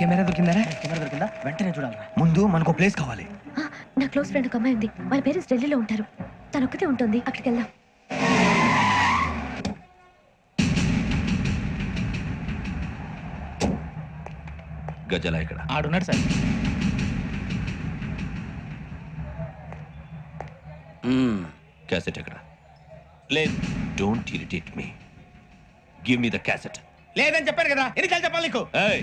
Camera దొరికిందరా camera దొరికిందా? వెంటనే చూడాలి ముందు మనకు ప్లేస్ కావాలి. ఆ, నా క్లోజ్ ఫ్రెండ్ ఒక అమ్మాయి ఉంది. వాళ్ళ పేరెంట్స్ ఢిల్లీలో ఉంటారు. తను ఒక్కతే ఉంటుంది. అక్కడికి వెళ్దాం. గజాల ఇక్కడ. ఆడున్నాడు సార్. క్యాసెట్ ఎక్కడ? లేదు. Don't irritate me give me the cassette లేదని చెప్పాను కదా. ఎన్నిసార్లు చెప్పాలి నీకు? ఏయ్.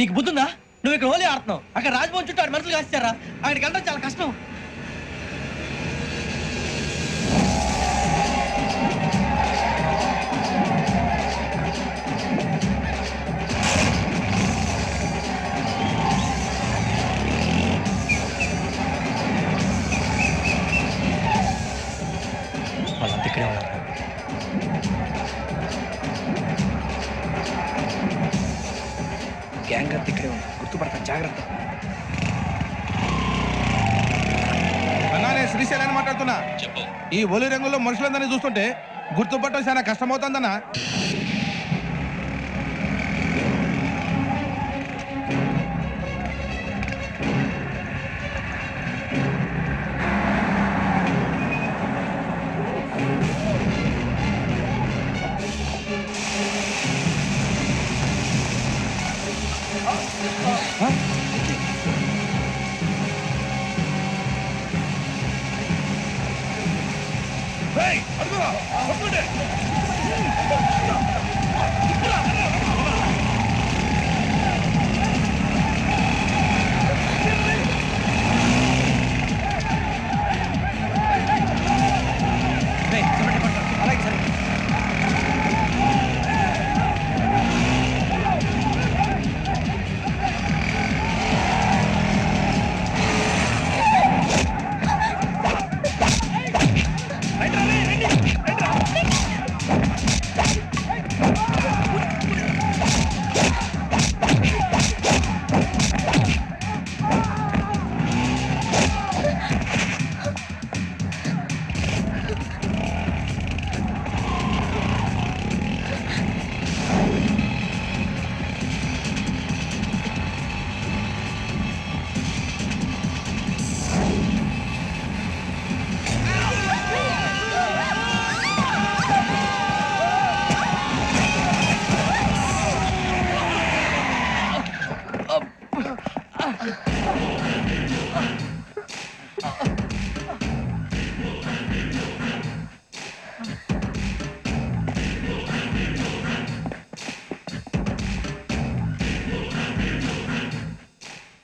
నీకు బుద్ధుందా? నువ్వు ఇక్కడ హోలీ ఆడుతున్నావు. అక్కడ రాజభవన్ చుట్టూ ఆడు మనుషులు కాస్తారా అక్కడికి వెళ్ళడం చాలా కష్టం. గ్యాంగ్ అంతా ఇక్కడే ఉంది. గుర్తుపడతాను జాగ్రత్త. శ్రీశైలాన్ని మాట్లాడుతున్నా. ఈ ఒలి రంగుల్లో మనుషులందరినీ చూస్తుంటే గుర్తుపట్టడం చాలా కష్టమవుతుందన్నా. あ